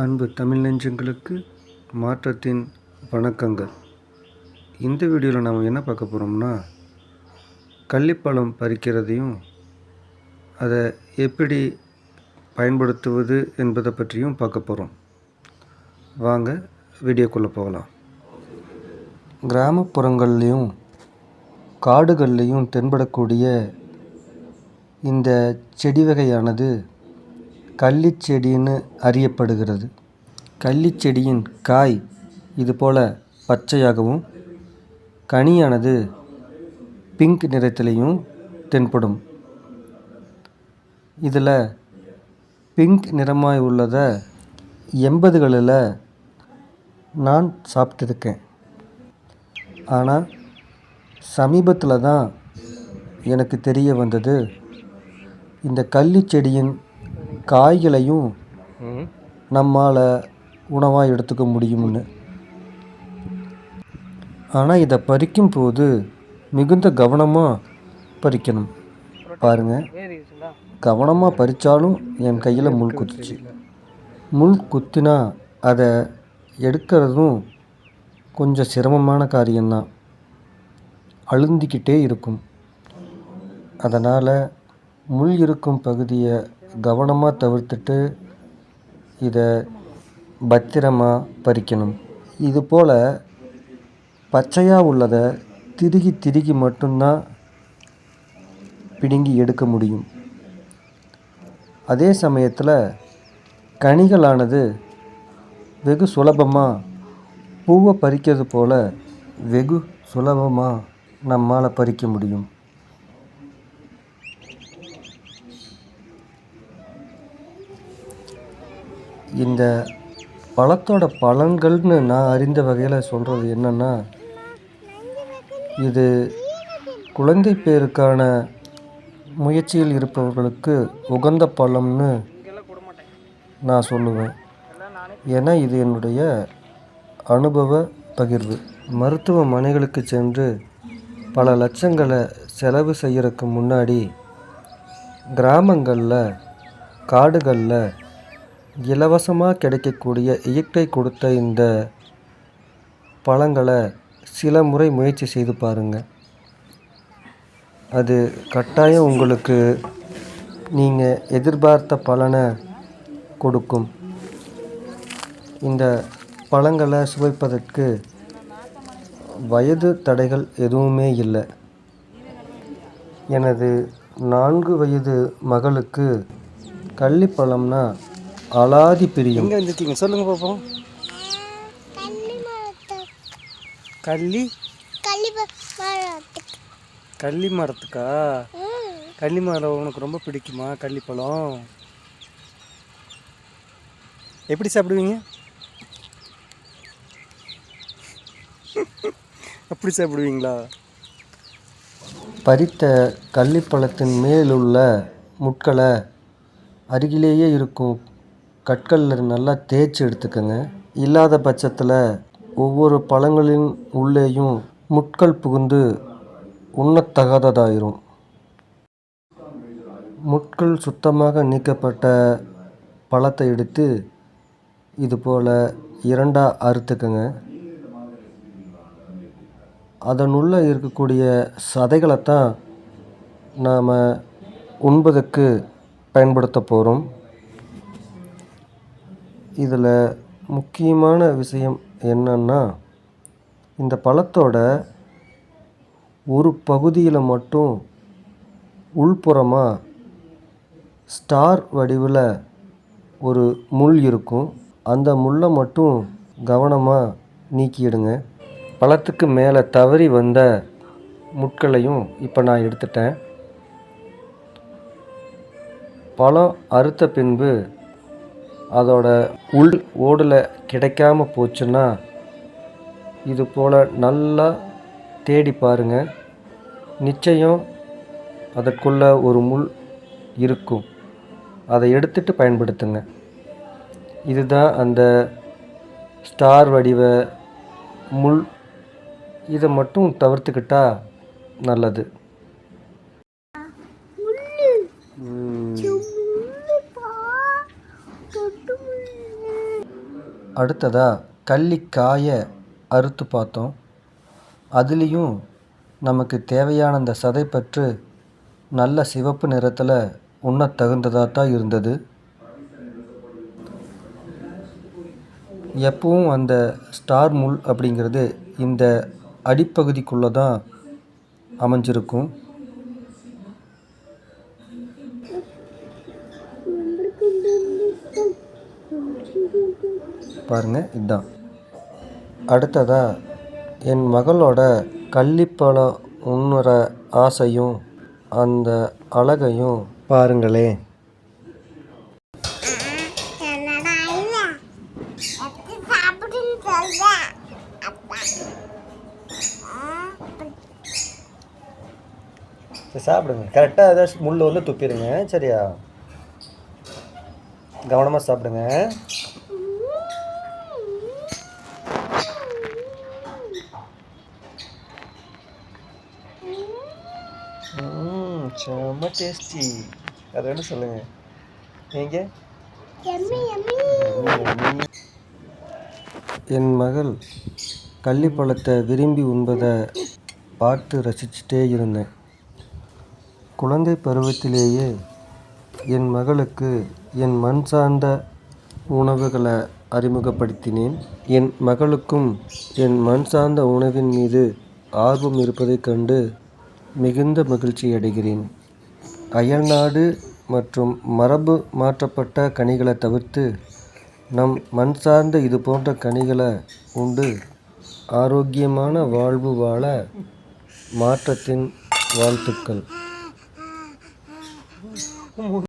அன்பு தமிழ் நெஞ்சங்களுக்கு மாற்றத்தின் வணக்கங்கள். இந்த வீடியோவில் நாம் என்ன பார்க்க போகிறோம்னா கள்ளிப்பழம் பறிக்கிறதையும் அதை எப்படி பயன்படுத்துவது என்பதை பற்றியும் பார்க்க போகிறோம் வாங்க வீடியோக்குள்ளே போகலாம். கிராமப்புறங்கள்லேயும் காடுகள்லேயும் தென்படக்கூடிய இந்த செடி வகையானது கள்ளிச்செடின்னு அறியப்படுகிறது. கள்ளிச்செடியின் காய் இது போல் பச்சையாகவும் கனியானது பிங்க் நிறத்திலையும் தென்படும். இதில் பிங்க் நிறமாய் உள்ளதை எண்பதுகளில் நான் சாப்பிட்டுருக்கேன். ஆனால் சமீபத்தில் தான் எனக்கு தெரிய வந்தது இந்த கள்ளிச்செடியின் காய்களையும் நம்மால் உணவாக எடுத்துக்க முடியும்னு. ஆனால் இதை பறிக்கும் போது மிகுந்த கவனமாக பறிக்கணும். பாருங்கள் கவனமாக பறித்தாலும் என் கையில் முள் குத்துச்சு. முள் குத்தினா அதை எடுக்கிறதும் கொஞ்சம் சிரமமான காரியம்தான். அழுந்திக்கிட்டே இருக்கும். அதனால் முள் இருக்கும் பகுதியை கவனமாக தவிர்த்துட்டு இதை பத்திரமாக பறிக்கணும். இது போல் பச்சையாக உள்ளதை திருகி திருகி மட்டும்தான் பிடுங்கி எடுக்க முடியும். அதே சமயத்தில் கனிகளானது வெகு சுலபமாக பூவை பறிக்கிறது போல் வெகு சுலபமாக நம்மால் பறிக்க முடியும். இந்த பழத்தோட பலன்கள்னு நான் அறிந்த வகையில் சொல்கிறது என்னென்னா இது குழந்தை பேருக்கான முயற்சியில் இருப்பவர்களுக்கு உகந்த பழம்னு நான் சொல்லுவேன். ஏன்னா இது என்னுடைய அனுபவ பகிர்வு. மருத்துவமனைகளுக்கு சென்று பல லட்சங்களை செலவு செய்யறதுக்கு முன்னாடி கிராமங்களில் காடுகளில் இலவசமாக கிடைக்கக்கூடிய இயற்கை கொடுத்த இந்த பழங்களை சில முறை முயற்சி செய்து பாருங்கள் அது கட்டாயம் உங்களுக்கு நீங்கள் எதிர்பார்த்த பலனை கொடுக்கும். இந்த பழங்களை சுவைப்பதற்கு வயது தடைகள் எதுவுமே இல்லை. எனது நான்கு வயது மகளுக்கு கள்ளிப்பழம்னா அலாதி பிரியம். எங்கே வந்திருக்கீங்க? சொல்லுங்க பார்ப்போம் கள்ளி? கள்ளி மரத்துக்கு? கள்ளி மரத்துக்கா கள்ளி மரம் உனக்கு ரொம்ப பிடிக்குமா? கள்ளிப்பழம் எப்படி சாப்பிடுவீங்க? அப்படி சாப்பிடுவீங்களா? பறித்த கள்ளிப்பழத்தின் மேலுள்ள முட்களை அருகிலேயே இருக்கும் கற்களில் நல்லா தேய்ச்சி எடுத்துக்கோங்க. இல்லாத பட்சத்தில் ஒவ்வொரு பழங்களின் உள்ளேயும் முட்கள் புகுந்து உண்ணத்தகாததாயிரும். முட்கள் சுத்தமாக நீக்கப்பட்ட பழத்தை எடுத்து இது போல் இரண்டாக அறுத்துக்கங்க. அதனுள்ளே இருக்கக்கூடிய சதைகளைத்தான் நாம் உண்பதற்கு பயன்படுத்த போகிறோம் இதில் முக்கியமான விஷயம் என்னன்னா இந்த பழத்தோட ஒரு பகுதியில் மட்டும் உள்புறமாக ஸ்டார் வடிவில் ஒரு முள் இருக்கும். அந்த முள்ளை மட்டும் கவனமாக நீக்கிடுங்க. பழத்துக்கு மேலே தவறி வந்த முட்களையும் இப்போ நான் எடுத்துட்டேன். பழம் அறுத்த பின்பு அதோட உள் ஓடில் கிடைக்காம போச்சுன்னா இது போல் நல்லா தேடி பாருங்கள் நிச்சயம் அதற்குள்ளே ஒரு முள் இருக்கும். அதை எடுத்துட்டு பயன்படுத்துங்க. இதுதான் அந்த ஸ்டார் வடிவ முள். இதை மட்டும் தவிர்த்துக்கிட்டா நல்லது. அடுத்ததாக கள்ளிக்காயை அறுத்து பார்த்தோம். அதுலேயும் நமக்கு தேவையான அந்த சதைப்பற்று நல்ல சிவப்பு நிறத்தில் உண்ண தகுந்ததாக தான் இருந்தது. எப்பவும் அந்த ஸ்டார் முள் அப்படிங்கிறது இந்த அடிப்பகுதிக்குள்ளே தான் அமைஞ்சிருக்கும் பாருங்கள் இதுதான் அடுத்ததாக என் மகளோட கள்ளிப்பழம் உண்ணுற ஆசையும் அந்த அழகையும் பாருங்களேன் சரி சாப்பிடுங்க. கரெக்டாக ஏதாச்சும் முள் வந்து துப்பிடுங்க. சரியா? கவனமாக சாப்பிடுங்க. செம்ம டேஸ்டி அது என்ன சொல்லுங்கள் நீங்கள் என் மகள் கள்ளிப்பழத்தை விரும்பி உண்பதை பார்த்து ரசிச்சுட்டே இருந்தேன். குழந்தை பருவத்திலேயே என் மகளுக்கு என் மண் சார்ந்த உணவுகளை அறிமுகப்படுத்தினேன். என் மகளுக்கும் என் மண் சார்ந்த உணவின் மீது ஆர்வம் இருப்பதைக் கண்டு மிகுந்த மகிழ்ச்சி அடைகிறேன். அயல்நாடு மற்றும் மரபு மாற்றப்பட்ட கனிகளை தவிர்த்து நம் மண் சார்ந்த இது போன்ற கனிகளை உண்டு. ஆரோக்கியமான வாழ்வு வாழ மாற்றத்தின் வாழ்த்துக்கள்.